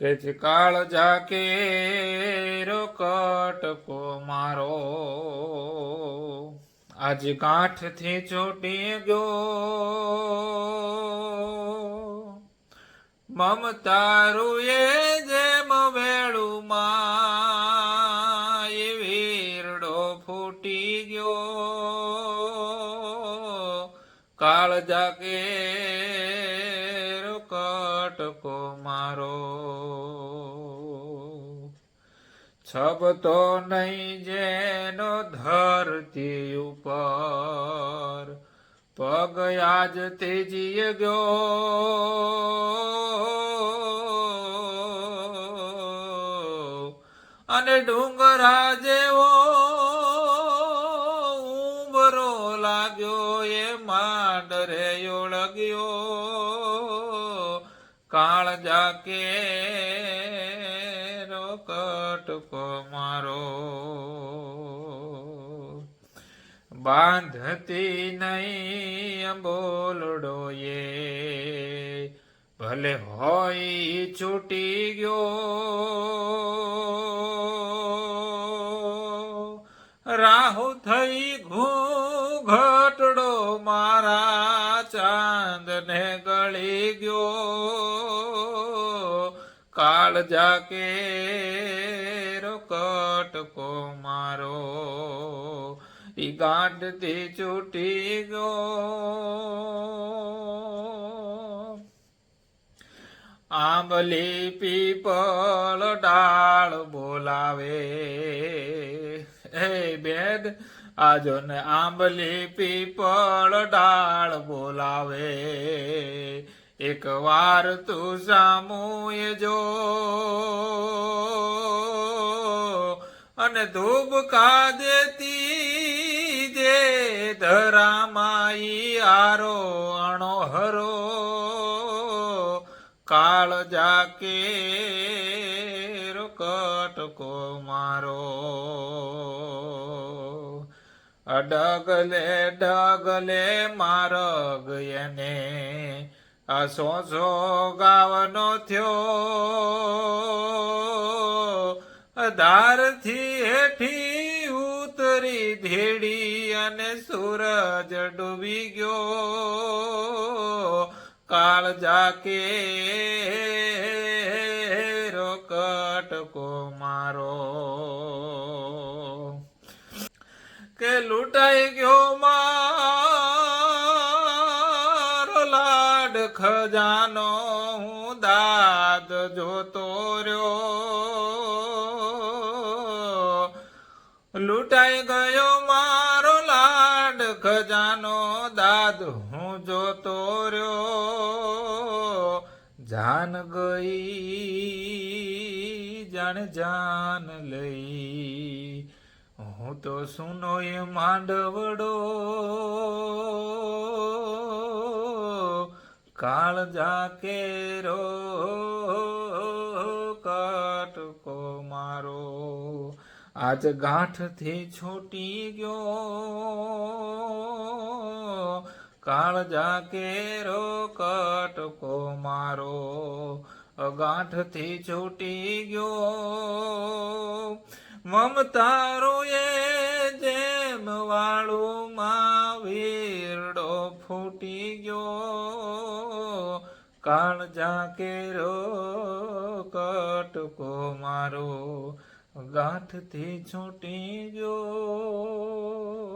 કે કાળ જાકે રોકટકો મારો. આજ ગાંઠથી ચોટી ગયો. મમતારું એ જેમ વેળુમાં એ વીરડો ફૂટી ગયો. કાળ જાગે છબતો નહીં જેનો ધરતી ઉપર. પગ આજ તેજી ગયો. અને ડુંગરા જેવો ઉંબરો લાગ્યો એ માંડરે ઓળગ્યો કાળ જાકે રોકટકો મારો બાંધતી નહીં બોલડો એ. ભલે હોય છૂટી ગયો. રાહુ થઈ ઘૂઘટડો મારા ચાંદને ગળી ગયો. કાળ જાકે રોકટકો મારો? ઈ ગાંઠથી છૂટી ગયો. આંબલી પીપળ ડાળ બોલાવે. હે બેન, આજો ને આંબલી પીપળ ડાળ બોલાવે. એક વાર તું સામુએ જો. અને ધૂબ કા દેતી જે ધરામાઈ આરો અણો હરો. કાળ જાકે રોકટકો મારો. અડગલે, ડગલે મારગ એને આ સો ગાવાનો થયો. અધારથી હેઠી ઉતરી ધેડી અને સૂરજ ડૂબી ગયો. કાળ જાકે રોકટકો મારો કે લૂંટાઈ ગયો મારો ખજાનો હું દાદ જોતો રહ્યો લૂંટાઈ ગયો મારો લાડ, ખજાનો દાદ હું જોતો રહ્યો જાન ગઈ, જાણ જાન લઈ. હું તો સુનો એ માંડવડો. કાળ જાકે રો કટકો મારો. આજ ગાંઠથી છૂટી ગયો, કાળ જાકે રો કટકો મારો. ગાંઠથી છૂટી ગયો મમતારો એ જેમ વાળું કાળ જાકે રો કટકો મારો ગાંઠથી છૂટી ગયો.